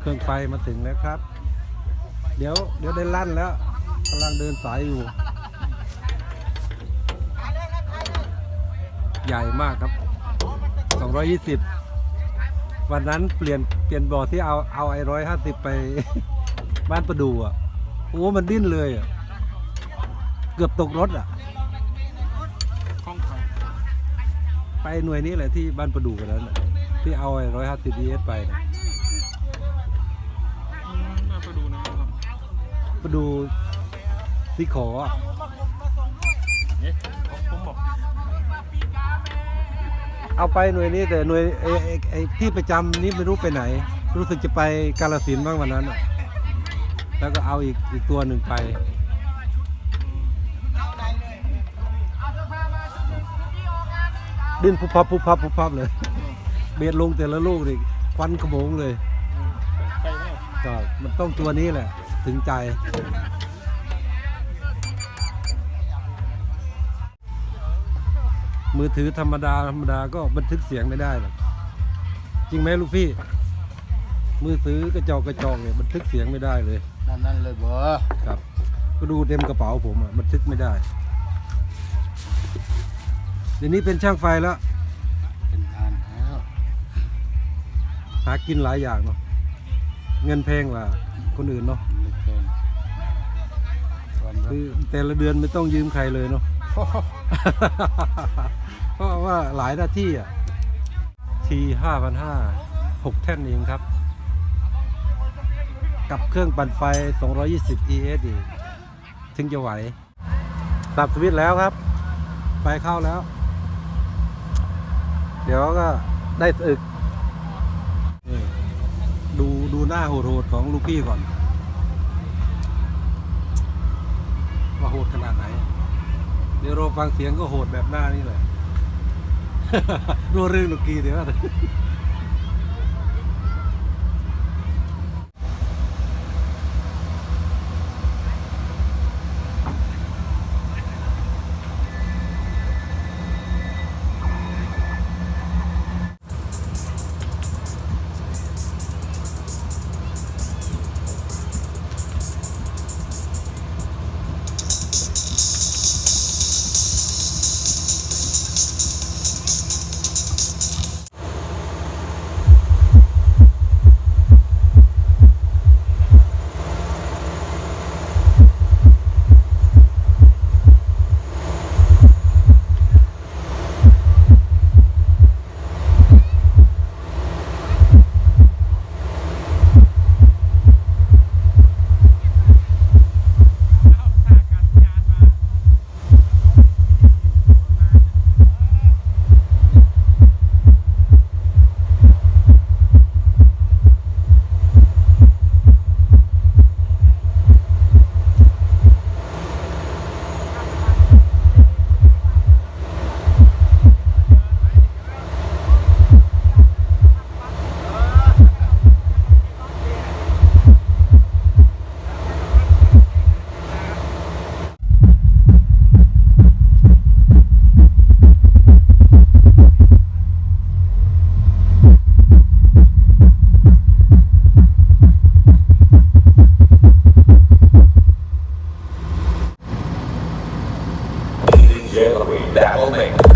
เครื่องไฟมาถึงแล้วครับ เดี๋ยวเดี๋ยวได้ลั่นแล้วกำลังเดินสายอยู่ ใหญ่มากครับ 220 วันนั้นเปลี่ยนเปลี่ยนบ่อที่เอาเอาไอ้ร้อยห้าสิบไปบ้านประดูอะ โอ้มันดิ้นเลยอะ เกือบตกรถอะ ไปหน่วยนี้แหละที่บ้านประดูกันนั้นที่เอาไอ้ร้อยห้าสิบเอสไปนะ ประดูที่ขออะเนี่ยผมบอกเอาไปหน่วยนี้แต่หน่วยไอ้ไอ้ไอ้ที่ประจำนี้ไม่รู้ไปไหน รู้สึกจะไปกาลสินธุ์บ้างวันนั้นน่ะแล้วก็เอาอีกอีกตัวหนึ่งไปดิ้นพุบพับพุบพับพุบพับเลย เบียดลงแต่ละลูกนี่ควันขโมงเลยไปไหมก็มันต้องตัวนี้แหละ ถึงใจ มือถือธรรมดาธรรมดาก็บันทึกเสียงไม่ได้หรอกจริงไหมลูกพี่ มือถือกระจอกกระจอกเนี่ยบันทึกเสียงไม่ได้เลยนั่นนั่นเลยเบอร์ครับ ก็ดูเต็มกระเป๋าผมอะบันทึกไม่ได้เดี๋ยวนี้เป็นช่างไฟแล้วเป็นงานแล้วหากินหลายอย่างเนาะเงินแพงกว่าคนอื่นเนาะ เหลือเกินครับคือแต่ละเดือนไม่ต้องยืมใครเลยเนาะ เพราะว่าหลายหน้าที่อะ ทีห้าพันห้าหกแท่นเองครับ กับเครื่องปั่นไฟ 220 ES อีกถึงจะไหวตับสวิตช์แล้วครับ ไฟเข้าแล้ว เดี๋ยวก็ได้สึก ดูดูหน้าโหดๆของลูกพี่ก่อน ว่าโหดขนาดไหน เดี๋ยวเราฟังเสียงก็โหดแบบหน้านี่แหละรัวเรื่องลูกกีเดี๋ยว building.